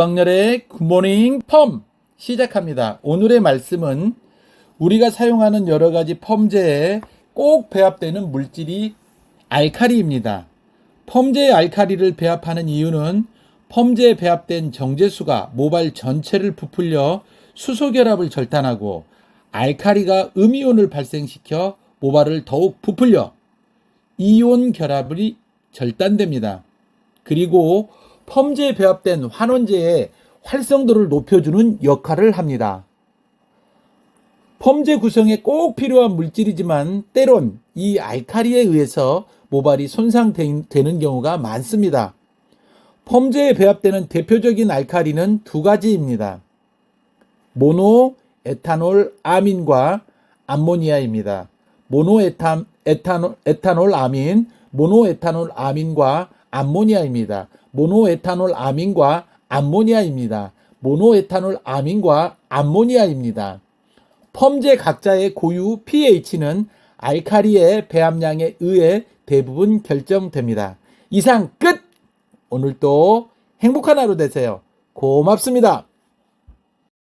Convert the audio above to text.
주학렬의 굿모닝 펌 시작합니다. 오늘의 말씀은 우리가 사용하는 여러 가지 펌제에 꼭 배합되는 물질이 알카리입니다. 펌제의 알카리를 배합하는 이유는 펌제에 배합된 정제수가 모발 전체를 부풀려 수소 결합을 절단하고 알카리가 음이온을 발생시켜 모발을 더욱 부풀려 이온 결합이 절단됩니다. 그리고 펌제에 배합된 환원제의 활성도를 높여주는 역할을 합니다. 펌제 구성에 꼭 필요한 물질이지만 때론 이 알카리에 의해서 모발이 손상되는 경우가 많습니다. 펌제에 배합되는 대표적인 알카리는 두 가지입니다. 모노 에탄올 아민과 암모니아입니다. 모노 에탄, 에탄올, 에탄올 아민, 모노 에탄올 아민과 암모니아입니다. 모노 에탄올 아민과 암모니아입니다. 모노 에탄올 아민과 암모니아입니다. 펌제 각자의 고유 pH는 알카리의 배합량에 의해 대부분 결정됩니다. 이상 끝! 오늘도 행복한 하루 되세요. 고맙습니다.